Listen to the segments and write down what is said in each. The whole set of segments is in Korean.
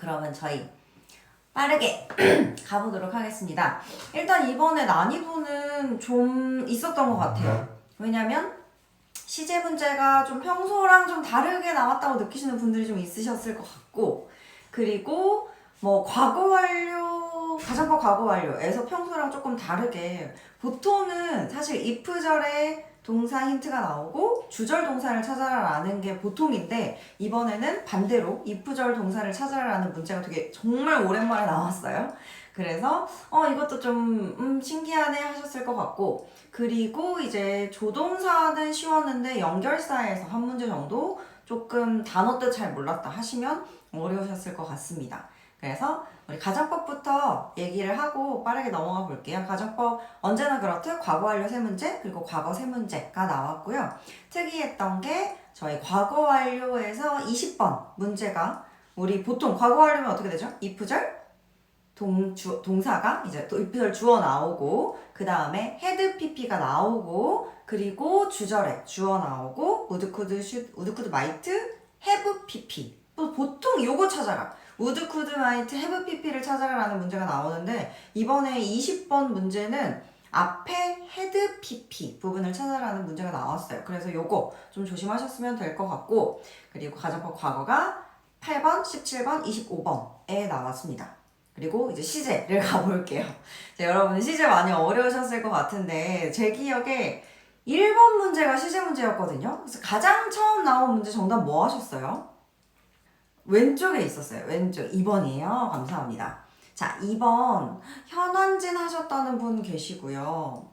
그러면 저희 빠르게 가보도록 하겠습니다. 일단 이번에 난이도는 좀 있었던 것 같아요. 왜냐면 시제 문제가 좀 평소랑 좀 다르게 나왔다고 느끼시는 분들이 좀 있으셨을 것 같고 그리고 뭐 과거 완료 가정법 과거 완료에서 평소랑 조금 다르게 보통은 사실 if절에 동사 힌트가 나오고 주절 동사를 찾아라라는 게 보통인데 이번에는 반대로 if절 동사를 찾아라라는 문제가 되게 정말 오랜만에 나왔어요. 그래서 어 이것도 좀 음, 신기하네 하셨을 것 같고 그리고 이제 조동사는 쉬웠는데 연결사에서 한 문제 정도 조금 단어 뜻 잘 몰랐다 하시면 어려우셨을 것 같습니다. 그래서 우리 가정법부터 얘기를 하고 빠르게 넘어가 볼게요. 가정법 언제나 그렇듯 과거 완료 세 문제 그리고 과거 세 문제가 나왔고요. 특이했던 게 저희 과거 완료에서 20번 문제가 우리 보통 과거 완료면 어떻게 되죠? if절 동, 주, 동사가 이제 또 if절 주어 나오고 그 다음에 헤드 pp가 나오고 그리고 주절에 주어 나오고 우드 쿠드 슈 우드 쿠드 마이트 have pp 또 보통 요거 찾아라 우드 쿠드 마이트 have pp를 찾아라라는 문제가 나오는데 이번에 20번 문제는 앞에 헤드 pp 부분을 찾아라는 문제가 나왔어요. 그래서 요거 좀 조심하셨으면 될 것 같고 그리고 가정법 과거가 8번, 17번, 25번에 나왔습니다. 그리고 이제 시제를 가볼게요. 자, 여러분 시제 많이 어려우셨을 것 같은데 제 기억에 1번 문제가 시제 문제였거든요. 그래서 가장 처음 나온 문제 정답 뭐 하셨어요? 왼쪽에 있었어요. 왼쪽 2번이에요. 감사합니다. 자, 2번 현원진 하셨다는 분 계시고요.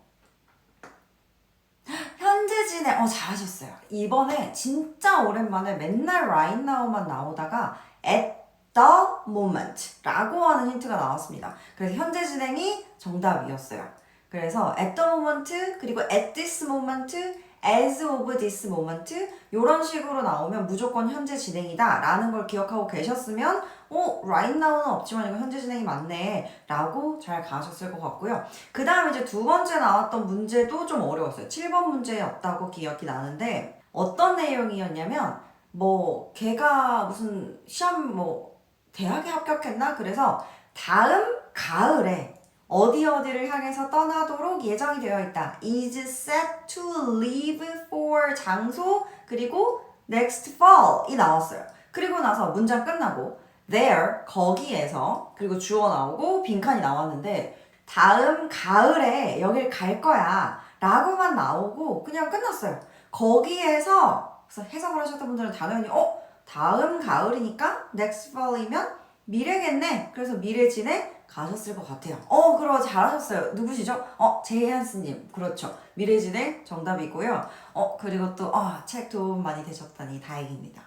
현재 진행 어 잘하셨어요. 이번에 진짜 오랜만에 맨날 right now만 나오다가 at the moment라고 하는 힌트가 나왔습니다. 그래서 현재 진행이 정답이었어요. 그래서 at the moment 그리고 at this moment as of this moment 이런 식으로 나오면 무조건 현재 진행이다 라는 걸 기억하고 계셨으면 어 right now는 없지만 이거 현재 진행이 맞네 라고 잘 가셨을 것 같고요. 그 다음에 이제 두 번째 나왔던 문제도 좀 어려웠어요. 7번 문제였다고 기억이 나는데 어떤 내용이었냐면 뭐 걔가 무슨 시험 뭐 대학에 합격했나? 그래서 다음 가을에 어디 어디를 향해서 떠나도록 예정이 되어 있다. is set to leave for 장소 그리고 next fall이 나왔어요. 그리고 나서 문장 끝나고 there 거기에서 그리고 주어 나오고 빈칸이 나왔는데 다음 가을에 여길 갈 거야 라고만 나오고 그냥 끝났어요. 거기에서 그래서 해석을 하셨던 분들은 당연히 어 다음 가을이니까 next fall이면 미래겠네. 그래서 미래 진행 가셨을 것 같아요. 어, 그럼 잘하셨어요. 누구시죠? 어, 제이한스님. 그렇죠. 미래 진행 정답이고요. 어, 그리고 또, 아, 책 도움 많이 되셨다니 다행입니다.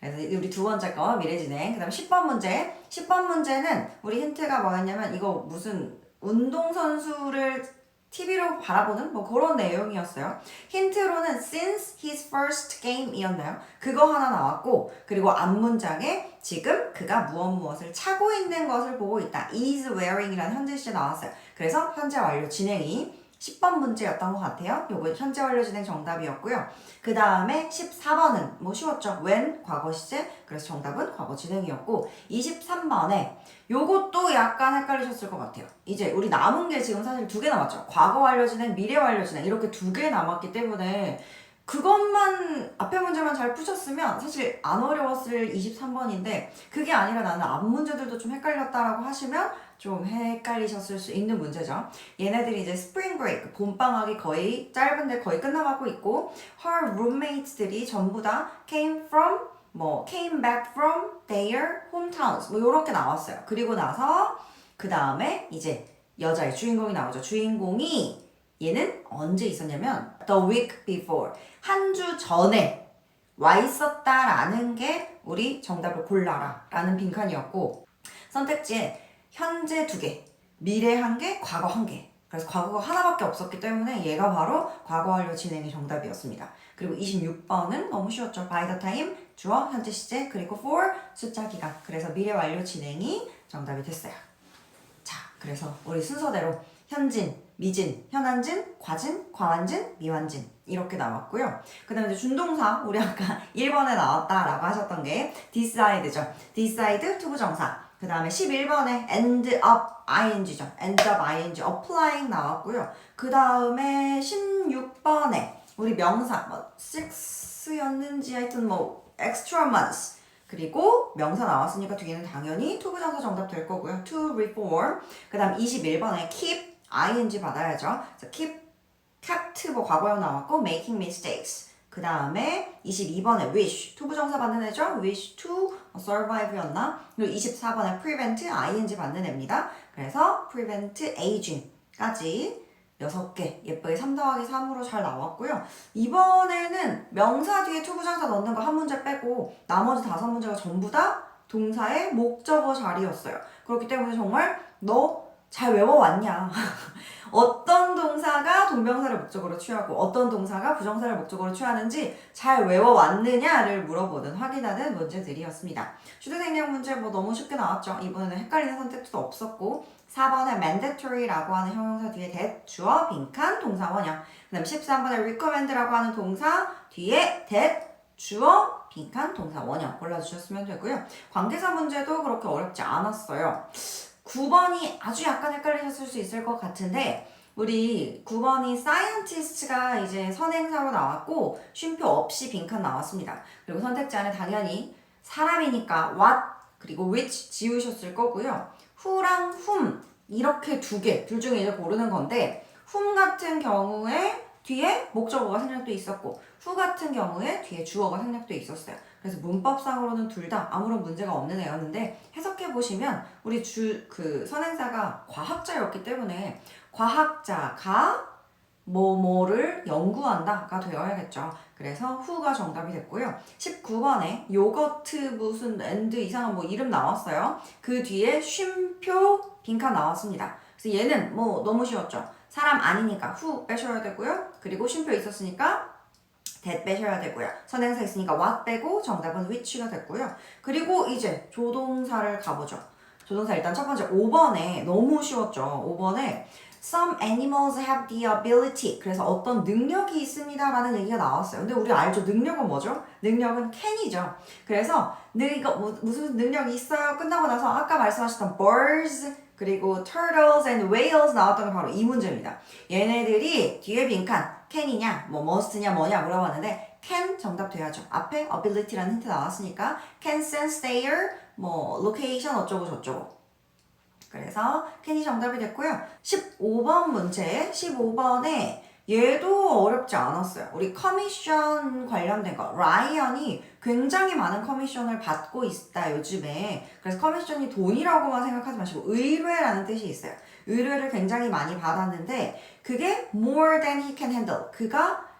그래서 우리 두 번째 거 미래 진행. 그 다음 10번 문제. 10번 문제는 우리 힌트가 뭐였냐면 이거 무슨 운동선수를 TV로 바라보는 뭐 그런 내용이었어요. 힌트로는 since his first game이었나요? 그거 하나 나왔고 그리고 앞 문장에 지금 그가 무엇 무엇을 차고 있는 것을 보고 있다. is wearing이라는 현재 시제 나왔어요. 그래서 현재 완료 진행이 10번 문제였던 것 같아요. 요거 현재 완료 진행 정답이었고요. 그 다음에 14번은 뭐 쉬웠죠? when 과거 시제 그래서 정답은 과거 진행이었고 23번에 요것도 약간 헷갈리셨을 것 같아요. 이제 우리 남은 게 지금 사실 두 개 남았죠. 과거 완료 진행, 미래 완료 진행 이렇게 두 개 남았기 때문에 그것만 앞에 문제만 잘 푸셨으면 사실 안 어려웠을 23번인데 그게 아니라 나는 앞 문제들도 좀 헷갈렸다라고 하시면 좀 헷갈리셨을 수 있는 문제죠. 얘네들이 이제 스프링 브레이크, 봄방학이 거의 짧은데 거의 끝나가고 있고 her roommates들이 전부 다 came from 뭐 came back from their hometowns 뭐 요렇게 나왔어요. 그리고 나서 그 다음에 이제 여자의 주인공이 나오죠. 주인공이 얘는 언제 있었냐면 the week before 한 주 전에 와 있었다라는 게 우리 정답을 골라라 라는 빈칸이었고 선택지에 현재 두 개, 미래 한 개, 과거 한 개. 그래서 과거가 하나밖에 없었기 때문에 얘가 바로 과거 완료 진행이 정답이었습니다. 그리고 26번은 너무 쉬웠죠. by the time 주어, 현재 시제, 그리고 for 숫자 기간. 그래서 미래 완료 진행이 정답이 됐어요. 자, 그래서 우리 순서대로 현진, 미진, 현안진, 과진, 과완진, 미완진 이렇게 나왔고요. 그 다음에 준동사 우리 아까 1번에 나왔다라고 하셨던 게 decide죠. decide 투부정사 그 다음에 11번에 end up ing죠. end up ing applying 나왔고요. 그 다음에 16번에 우리 명사 뭐 six였는지 하여튼 뭐 extra months 그리고 명사 나왔으니까 뒤에는 당연히 투부정사 정답 될 거고요. to reform 그 다음 21번에 keep ing 받아야죠. 그래서 keep kept 뭐 과거형 나왔고 making mistakes 그 다음에 22번에 wish 투부정사 받는 애죠. wish to survive였나? 그리고 24번에 prevent ing 받는 애입니다. 그래서 prevent aging까지 6개 예쁘게 3 더하기 3으로 잘 나왔고요. 이번에는 명사 뒤에 투부정사 넣는 거 한 문제 빼고 나머지 다섯 문제가 전부 다 동사의 목적어 자리였어요. 그렇기 때문에 정말 너 잘 외워왔냐? 어떤 동사가 동명사를 목적으로 취하고 어떤 동사가 부정사를 목적으로 취하는지 잘 외워왔느냐를 물어보는 확인하는 문제들이었습니다. 휴대생략 문제 뭐 너무 쉽게 나왔죠. 이번에는 헷갈리는 선택지도 없었고 4번에 mandatory라고 하는 형용사 뒤에 that, 주어, 빈칸, 동사 원형 그 다음 13번에 recommend라고 하는 동사 뒤에 that, 주어, 빈칸, 동사 원형 골라주셨으면 되고요. 관계사 문제도 그렇게 어렵지 않았어요. 9번이 아주 약간 헷갈리셨을 수 있을 것 같은데 우리 9번이 scientist가 이제 선행사로 나왔고 쉼표 없이 빈칸 나왔습니다. 그리고 선택지 안에 당연히 사람이니까 what 그리고 which 지우셨을 거고요. who랑 whom 이렇게 두 개, 둘 중에 이제 고르는 건데 whom 같은 경우에 뒤에 목적어가 생략돼 있었고 who 같은 경우에 뒤에 주어가 생략돼 있었어요. 그래서 문법상으로는 둘 다 아무런 문제가 없는 애였는데 해석해 보시면 우리 주 그 선행사가 과학자였기 때문에 과학자가 뭐뭐를 연구한다가 되어야겠죠. 그래서 who가 정답이 됐고요. 19번에 요거트 무슨 앤드 이상한 뭐 이름 나왔어요. 그 뒤에 쉼표 빈칸 나왔습니다. 그래서 얘는 뭐 너무 쉬웠죠. 사람 아니니까 who 빼셔야 되고요. 그리고 쉼표 있었으니까 that 빼셔야 되고요. 선행사 있으니까 what 빼고 정답은 which가 됐고요. 그리고 이제 조동사를 가보죠. 조동사 일단 첫 번째 5번에 너무 쉬웠죠. 5번에 Some animals have the ability. 그래서 어떤 능력이 있습니다라는 얘기가 나왔어요. 근데 우리 알죠? 능력은 뭐죠? 능력은 can이죠. 그래서 이거 뭐, 무슨 능력이 있어요? 끝나고 나서 아까 말씀하셨던 birds 그리고 turtles and whales 나왔던 게 바로 이 문제입니다. 얘네들이 뒤에 빈칸 can이냐, 뭐 must냐, 뭐냐 물어봤는데 can 정답 돼야죠. 앞에 ability라는 힌트 나왔으니까 can sense their 뭐 location 어쩌고 저쩌고. 그래서 can이 정답이 됐고요. 15번 문제, 15번에 얘도 어렵지 않았어요. 우리 커미션 관련된 거. 라이언이 굉장히 많은 커미션을 받고 있다, 요즘에. 그래서 커미션이 돈이라고만 생각하지 마시고 의뢰라는 뜻이 있어요. 의뢰를 굉장히 많이 받았는데 그게 more than he can handle. 그가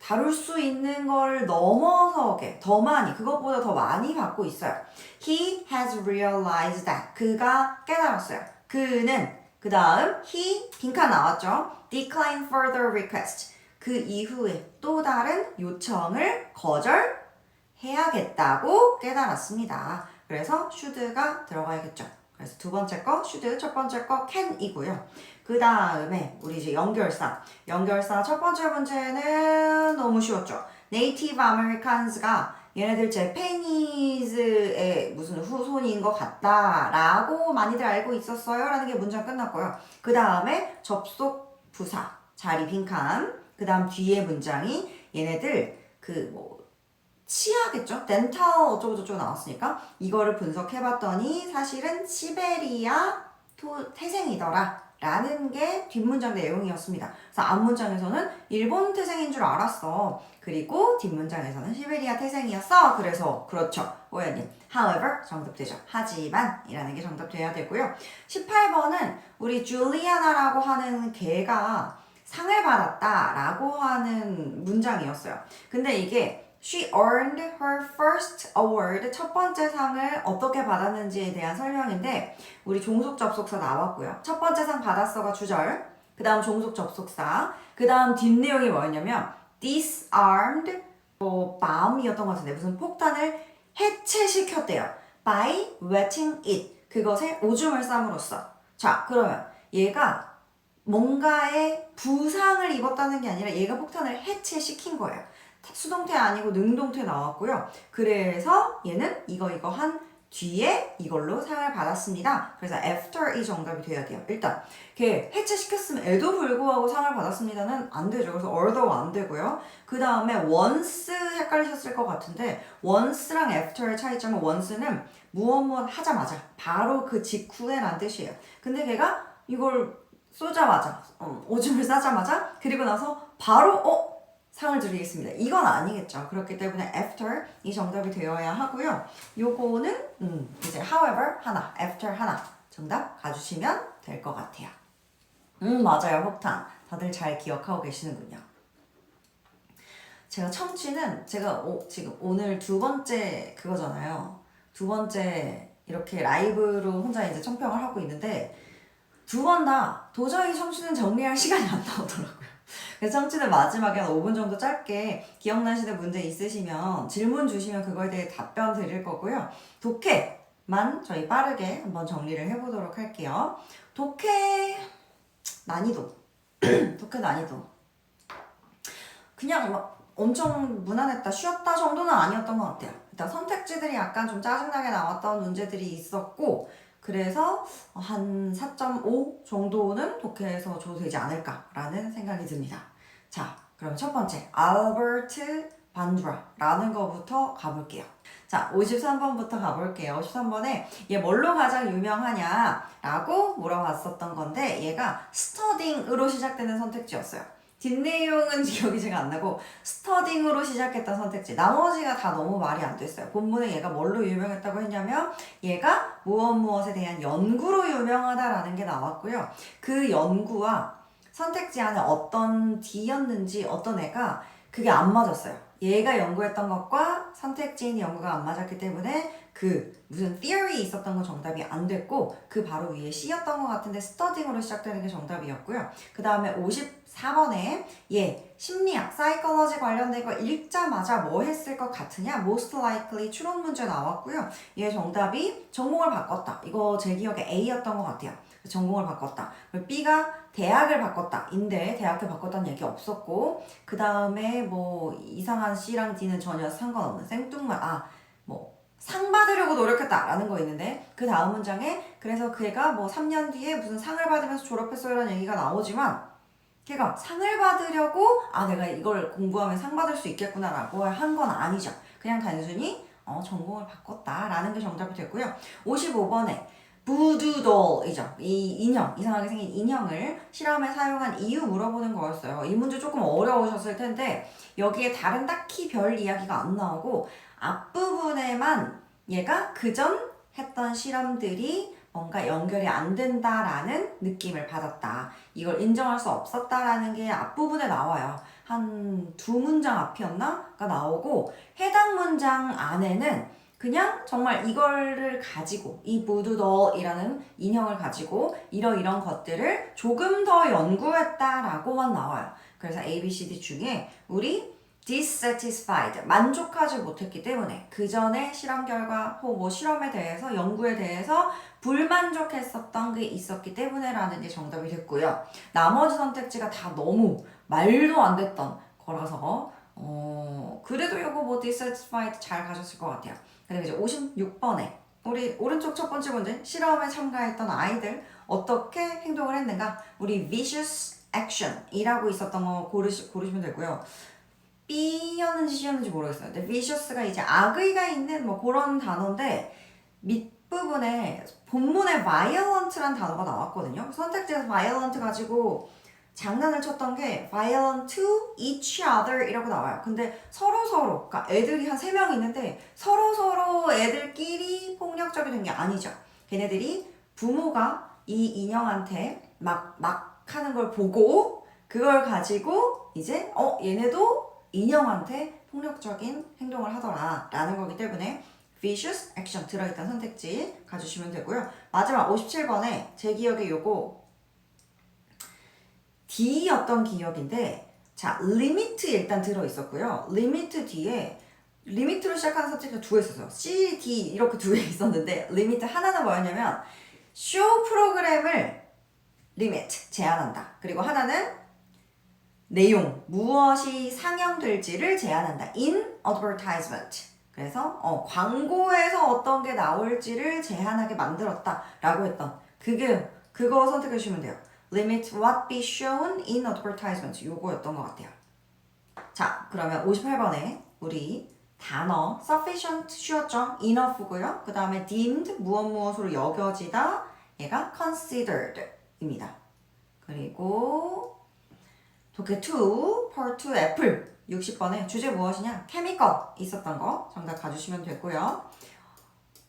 다룰 수 있는 걸 넘어서게 더 많이 그것보다 더 많이 받고 있어요. He has realized that 그가 깨달았어요. 그는 그 다음 he 빈칸 나왔죠. Decline further request 그 이후에 또 다른 요청을 거절해야겠다고 깨달았습니다. 그래서 should가 들어가야겠죠. 그래서 두 번째 거 should, 첫 번째 거 can이고요. 그 다음에 우리 이제 연결사. 연결사 첫 번째 문제는 너무 쉬웠죠. 네이티브 아메리칸스가 얘네들 제 페니즈의 무슨 후손인 것 같다라고 많이들 알고 있었어요. 라는 게 문장 끝났고요. 그 다음에 접속 부사, 자리 빈칸. 그 다음 뒤에 문장이 얘네들 그 뭐 치아겠죠? 덴탈 어쩌고저쩌고 나왔으니까 이거를 분석해봤더니 사실은 시베리아 토, 태생이더라. 라는 게 뒷문장 내용이었습니다. 그래서 앞문장에서는 일본 태생인 줄 알았어. 그리고 뒷문장에서는 시베리아 태생이었어. 그래서 그렇죠. 오연님. However 정답되죠. 하지만 이라는 게 정답돼야 되고요. 18번은 우리 줄리아나라고 하는 개가 상을 받았다 라고 하는 문장이었어요. 근데 이게 She earned her first award. 첫 번째 상을 어떻게 받았는지에 대한 설명인데, 우리 종속 접속사 나왔고요. 첫 번째 상 받았어가 주절, 그 다음 종속 접속사, 그 다음 뒷내용이 뭐였냐면, disarmed, 뭐, 마음이었던 것 같은데, 무슨 폭탄을 해체시켰대요. by wetting it. 그것에 오줌을 쌈으로써. 자, 그러면 얘가 뭔가의 부상을 입었다는 게 아니라 얘가 폭탄을 해체시킨 거예요. 수동태 아니고 능동태 나왔고요. 그래서 얘는 이거 이거 한 뒤에 이걸로 상을 받았습니다. 그래서 after이 정답이 돼야 돼요. 일단 걔 해체시켰음에도 불구하고 상을 받았습니다는 안 되죠. 그래서 although 안 되고요. 그 다음에 once 헷갈리셨을 것 같은데 once랑 after의 차이점은 once는 무엇 무엇 하자마자 바로 그 직후에란 뜻이에요. 근데 걔가 이걸 쏘자마자 어, 오줌을 싸자마자 그리고 나서 바로 어 상을 드리겠습니다. 이건 아니겠죠. 그렇기 때문에 after 이 정답이 되어야 하고요. 요거는 음, 이제 however 하나, after 하나 정답 가주시면 될 것 같아요. 음 맞아요 폭탄 다들 잘 기억하고 계시는군요. 제가 청취는 제가 오, 지금 오늘 두 번째 그거잖아요. 두 번째 이렇게 라이브로 혼자 이제 청평을 하고 있는데 두 번 다 도저히 청취는 정리할 시간이 안 나오더라고요. 그래서 청취는 마지막에 한 5분 정도 짧게 기억나시는 문제 있으시면 질문 주시면 그거에 대해 답변 드릴 거고요. 독해만 저희 빠르게 한번 정리를 해보도록 할게요. 독해 난이도. 독해 난이도. 그냥 막 엄청 무난했다, 쉬웠다 정도는 아니었던 것 같아요. 일단 선택지들이 약간 좀 짜증나게 나왔던 문제들이 있었고, 그래서 한 4.5 정도는 독해에서 줘도 되지 않을까라는 생각이 듭니다. 자, 그럼 첫 번째, 알버트 반드라라는 거부터 가볼게요. 자, 53번부터 가볼게요. 53번에 얘 뭘로 가장 유명하냐라고 물어봤었던 건데 얘가 스터딩으로 시작되는 선택지였어요. 뒷내용은 기억이 제가 안 나고 스터딩으로 시작했던 선택지. 나머지가 다 너무 말이 안 됐어요. 본문에 얘가 뭘로 유명했다고 했냐면 얘가 무엇 무엇에 대한 연구로 유명하다라는 게 나왔고요. 그 연구와 선택지 안에 어떤 D였는지 어떤 애가 그게 안 맞았어요 얘가 연구했던 것과 선택지인 연구가 안 맞았기 때문에 그 무슨 theory 있었던 건 정답이 안 됐고 그 바로 위에 C였던 것 같은데 studying으로 시작되는 게 정답이었고요. 그 다음에 54번에 얘 심리학, psychology 관련된 거 읽자마자 뭐 했을 것 같으냐? most likely 추론 문제 나왔고요. 얘 정답이 전공을 바꿨다. 이거 제 기억에 A였던 것 같아요. 전공을 바꿨다. B가 대학을 바꿨다. 인데 대학을 바꿨다는 얘기 없었고 그 다음에 뭐 이상한 C랑 D는 전혀 상관없는 생뚱만 아뭐 상 받으려고 노력했다라는 거 있는데 그 다음 문장에 그래서 걔가 뭐 3년 뒤에 무슨 상을 받으면서 졸업했어요 라는 얘기가 나오지만 걔가 상을 받으려고 아 내가 이걸 공부하면 상 받을 수 있겠구나 라고 한 건 아니죠. 그냥 단순히 어, 전공을 바꿨다라는 게 정답이 됐고요. 55번에 부두돌이죠. 이 인형, 이상하게 생긴 인형을 실험에 사용한 이유 물어보는 거였어요. 이 문제 조금 어려우셨을 텐데 여기에 다른 딱히 별 이야기가 안 나오고 앞부분에만 얘가 그전 했던 실험들이 뭔가 연결이 안 된다라는 느낌을 받았다. 이걸 인정할 수 없었다라는 게 앞부분에 나와요. 한 두 문장 앞이었나?가 나오고 해당 문장 안에는 그냥 정말 이거를 가지고 이 부두더이라는 인형을 가지고 이러이런 것들을 조금 더 연구했다라고만 나와요. 그래서 A, B, C, D 중에 우리 dissatisfied 만족하지 못했기 때문에 그 전에 실험 결과 혹뭐 실험에 대해서 연구에 대해서 불만족했었던 게 있었기 때문에라는 게 정답이 됐고요. 나머지 선택지가 다 너무 말도 안 됐던 거라서 어 그래도 이거 뭐 dissatisfied 잘 가셨을 것 같아요. 그리고 이제 56번에 우리 오른쪽 첫 번째 문제 실험에 참가했던 아이들 어떻게 행동을 했는가 우리 vicious action이라고 있었던 거 고르시, 고르시면 되고요. B였는지 C였는지 모르겠어요. 근데 vicious가 이제 악의가 있는 뭐 그런 단어인데 밑부분에 본문에 violent란 단어가 나왔거든요. 선택지에서 violent 가지고 장난을 쳤던 게 violent to each other 이라고 나와요. 근데 서로 서로, 그러니까 애들이 한세명 있는데 서로 서로 애들끼리 폭력적이 된게 아니죠. 걔네들이 부모가 이 인형한테 막, 막 하는 걸 보고 그걸 가지고 이제 어 얘네도 인형한테 폭력적인 행동을 하더라 라는 거기 때문에 vicious action 들어있던 선택지 가주시면 되고요. 마지막 57번에 제 기억에 요거 D였던 기억인데 자 리미트 일단 들어있었고요. 리미트 뒤에 리미트로 시작하는 선택지가 두 개 있었어요. C, D 이렇게 두 개 있었는데 리미트 하나는 뭐였냐면 쇼 프로그램을 limit 제한한다. 그리고 하나는 내용 무엇이 상영될지를 제한한다. in advertisement. 그래서 어, 광고에서 어떤 게 나올지를 제한하게 만들었다 라고 했던 그게 그거 선택해 주시면 돼요. Limit what be shown in advertisement 요거였던 것 같아요. 자, 그러면 58번에 우리 단어 sufficient 쉬웠죠? enough고요. 그 다음에 deemed 무엇 무엇으로 여겨지다 얘가 considered입니다. 그리고 독해 2, part 2 애플 60번에 주제 무엇이냐? 케미컬 있었던 거 정답 가주시면 되고요.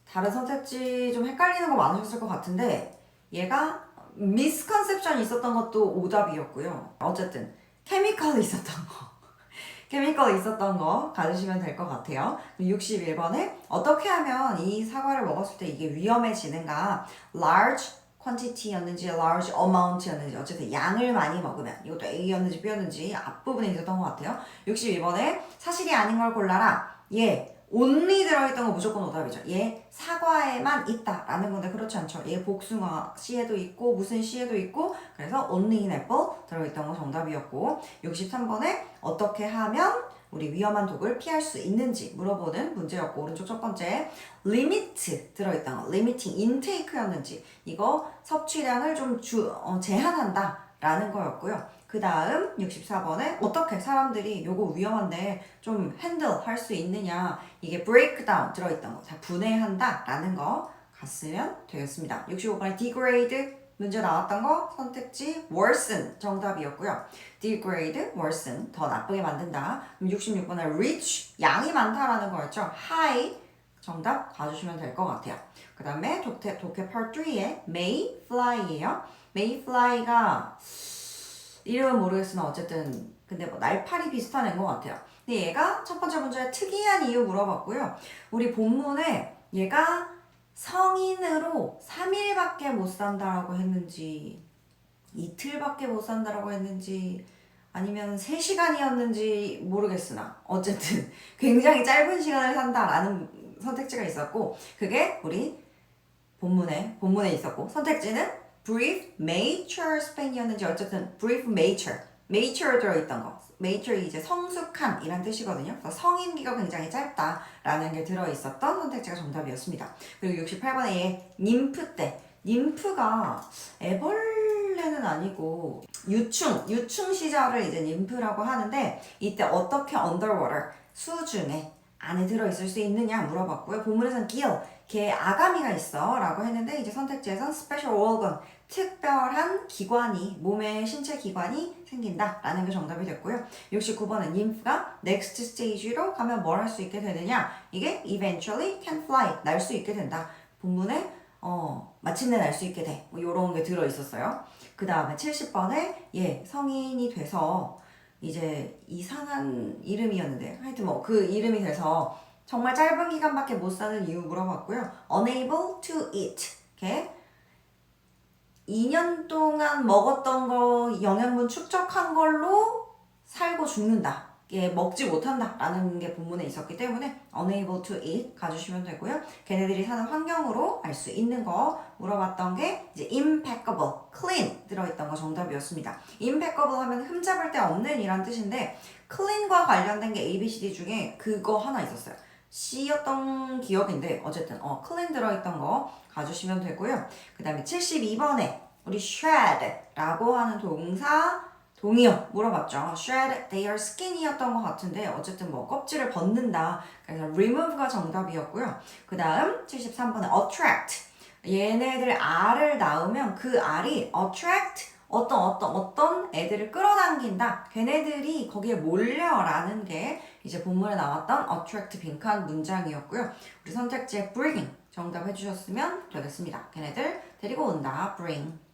다른 선택지 좀 헷갈리는 거 많으셨을 것 같은데 얘가 미스컨셉션이 있었던 것도 오답이었고요. 어쨌든 케미컬이 있었던 거 케미컬 있었던 거 가주시면 될 것 같아요. 61번에 어떻게 하면 이 사과를 먹었을 때 이게 위험해지는가? large quantity였는지 large amount였는지 어쨌든 양을 많이 먹으면 이것도 A였는지 B였는지 앞부분에 있었던 것 같아요. 61번에 사실이 아닌 걸 골라라. 예. Only 들어있던 거 무조건 오답이죠. 얘 사과에만 있다 라는 건데 그렇지 않죠. 얘 복숭아 씨에도 있고 무슨 씨에도 있고 그래서 only in apple 들어있던 거 정답이었고 63번에 어떻게 하면 우리 위험한 독을 피할 수 있는지 물어보는 문제였고 오른쪽 첫 번째 limit 들어있던 거 limiting intake였는지 이거 섭취량을 좀 주, 어, 제한한다 라는 거였고요. 그 다음 64번에 어떻게 사람들이 요거 위험한데 좀 핸들 할 수 있느냐 이게 breakdown 들어있던 거 다 분해한다 라는 거 갔으면 되겠습니다. 65번에 degrade 문제 나왔던 거 선택지 worsen 정답이었고요. degrade, worsen 더 나쁘게 만든다. 66번에 rich 양이 많다라는 거였죠. high 정답 가주시면 될 것 같아요. 그 다음에 독해, 독해 part 3에 mayfly예요. mayfly가 이름은 모르겠으나 어쨌든 근데 뭐 날파리 비슷한 애인 것 같아요. 근데 얘가 첫 번째 문제에 특이한 이유 물어봤고요. 우리 본문에 얘가 성인으로 3일밖에 못 산다라고 했는지 이틀밖에 못 산다라고 했는지 아니면 3시간이었는지 모르겠으나 어쨌든 굉장히 짧은 시간을 산다라는 선택지가 있었고 그게 우리 본문에 본문에 있었고 선택지는 brief mature span이었는지 어쨌든 brief mature mature 들어있던 거. mature 이제 성숙한 이란 뜻이거든요. 그래서 성인기가 굉장히 짧다라는 게 들어있었던 선택지가 정답이었습니다. 그리고 68번에 얘 님프 때. 님프가 애벌레는 아니고 유충 유충 시절을 이제 님프라고 하는데 이때 어떻게 underwater 수중에 안에 들어있을 수 있느냐 물어봤고요. 본문에서는 gill, 걔 아가미가 있어 라고 했는데 이제 선택지에선 special organ, 특별한 기관이, 몸의 신체 기관이 생긴다 라는 게 정답이 됐고요. 69번은 nymph가 next stage로 가면 뭘 할 수 있게 되느냐 이게 eventually can fly, 날 수 있게 된다. 본문에 어, 마침내 날 수 있게 돼. 뭐 요런 게 들어있었어요. 그 다음에 70번에 예, 성인이 돼서 이제 이상한 이름이었는데 하여튼 뭐 그 이름이 돼서 정말 짧은 기간밖에 못 사는 이유 물어봤고요. unable to eat. 이렇게 2년 동안 먹었던 거 영양분 축적한 걸로 살고 죽는다. 게 먹지 못한다라는 게 본문에 있었기 때문에 unable to eat 가주시면 되고요. 걔네들이 사는 환경으로 알 수 있는 거 물어봤던 게 이제 impeccable, clean 들어있던 거 정답이었습니다. impeccable 하면 흠잡을 데 없는 이란 뜻인데 clean과 관련된 게 A, B, C, D 중에 그거 하나 있었어요. C였던 기억인데 어쨌든 어 clean 들어있던 거 가주시면 되고요. 그 다음에 72번에 우리 shred라고 하는 동사 동의어 물어봤죠. shred their skin이었던 것 같은데 어쨌든 뭐 껍질을 벗는다. 그래서 remove가 정답이었고요. 그 다음 73번에 attract 얘네들 알을 낳으면 그 알이 attract 어떤 어떤 어떤 애들을 끌어당긴다. 걔네들이 거기에 몰려라는 게 이제 본문에 나왔던 attract 빈칸 문장이었고요. 우리 선택지에 bring 정답 해주셨으면 되겠습니다. 걔네들 데리고 온다. bring.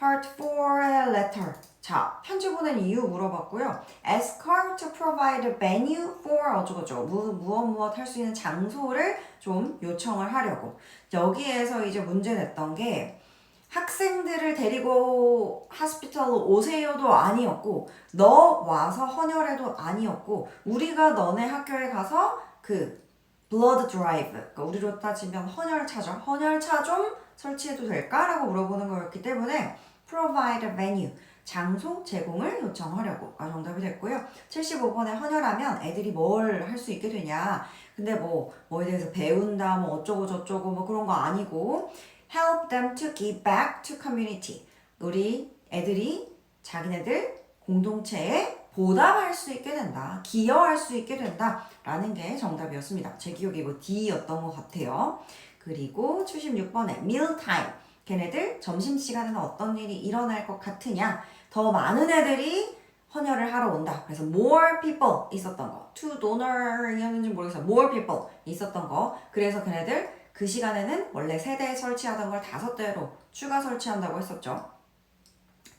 Part 4의 letter. 자, 편지 보낸 이유 물어봤고요. Ask her to provide a venue for 어쩌고저쩌고 무, 무엇 무엇 할 수 있는 장소를 좀 요청을 하려고. 여기에서 이제 문제 냈던 게 학생들을 데리고 하스피털로 오세요도 아니었고 너 와서 헌혈해도 아니었고 우리가 너네 학교에 가서 그 blood drive 그러니까 우리로 따지면 헌혈 차죠. 헌혈 차 좀 설치해도 될까라고 물어보는 거였기 때문에 provide a venue 장소 제공을 요청하려고가 정답이 됐고요. 75번에 헌혈하면 애들이 뭘 할 수 있게 되냐. 근데 뭐 뭐에 대해서 배운다 뭐 어쩌고 저쩌고 뭐 그런 거 아니고 help them to give back to community. 우리 애들이 자기네들 공동체에 보답할 수 있게 된다. 기여할 수 있게 된다. 라는 게 정답이었습니다. 제 기억이 뭐 D였던 것 같아요. 그리고 76번에 mealtime. 걔네들 점심시간에는 어떤 일이 일어날 것 같으냐. 더 많은 애들이 헌혈을 하러 온다. 그래서 more people 있었던 거. two donor이었는지 모르겠어요. more people 있었던 거. 그래서 걔네들 그 시간에는 원래 세대 설치하던 걸 다섯 대로 추가 설치한다고 했었죠.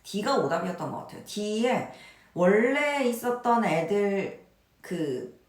D가 오답이었던 것 같아요. D에 원래 있었던 애들 그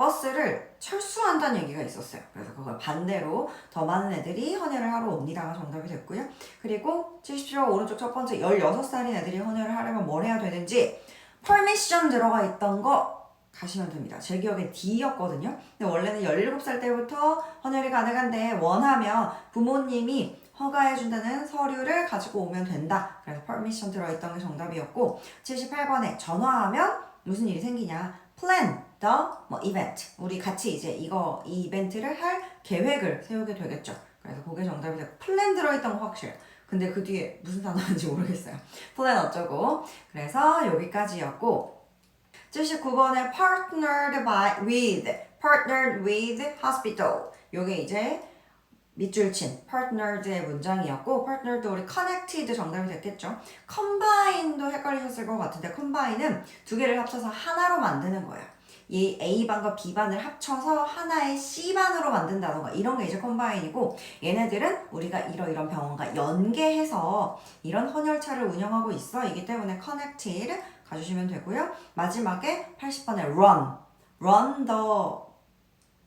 버스를 철수한다는 얘기가 있었어요. 그래서 그걸 반대로 더 많은 애들이 헌혈을 하러 옵니다가 정답이 됐고요. 그리고 70조 오른쪽 첫 번째 16살인 애들이 헌혈을 하려면 뭘 해야 되는지 퍼미션 들어가 있던 거 가시면 됩니다. 제 기억에 D였거든요. 근데 원래는 17살 때부터 헌혈이 가능한데 원하면 부모님이 허가해준다는 서류를 가지고 오면 된다. 그래서 퍼미션 들어있던 게 정답이었고 78번에 전화하면 무슨 일이 생기냐. plan the 뭐 event. 우리 같이 이제 이거 이 이벤트를 할 계획을 세우게 되겠죠. 그래서 그게 정답이 되고 plan 들어있던 거 확실. 근데 그 뒤에 무슨 단어인지 모르겠어요. plan 어쩌고. 그래서 여기까지였고 79번에 partnered by with partnered with hospital. 요게 이제 밑줄 친 partnered의 문장이었고 partnered 우리 connected 정답이 됐겠죠. combine도 헷갈리셨을 것 같은데 combine은 두 개를 합쳐서 하나로 만드는 거예요. 이 A반과 B반을 합쳐서 하나의 C반으로 만든다던가 이런 게 이제 컴바인이고 얘네들은 우리가 이러이런 병원과 연계해서 이런 헌혈차를 운영하고 있어 이기 때문에 connected 가주시면 되고요. 마지막에 80번에 run run the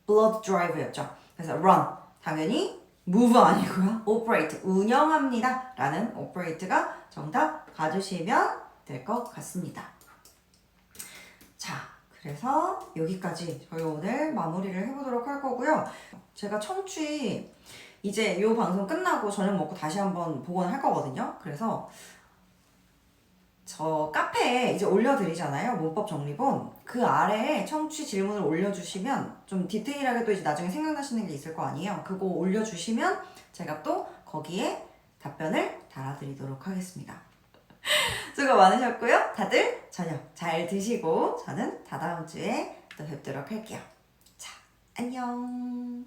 blood drive였죠. 그래서 run 당연히 move 아니고요. operate 운영합니다. 라는 operate가 정답 가주시면 될 것 같습니다. 자, 그래서 여기까지 저희 오늘 마무리를 해보도록 할 거고요. 제가 청취 이제 이 방송 끝나고 저녁 먹고 다시 한번 복원할 거거든요. 그래서 저 카페에 이제 올려드리잖아요. 문법 정리본. 그 아래에 청취 질문을 올려주시면 좀 디테일하게 또 이제 나중에 생각나시는 게 있을 거 아니에요. 그거 올려주시면 제가 또 거기에 답변을 달아드리도록 하겠습니다. 수고 많으셨고요. 다들 저녁 잘 드시고 저는 다다음 주에 또 뵙도록 할게요. 자, 안녕.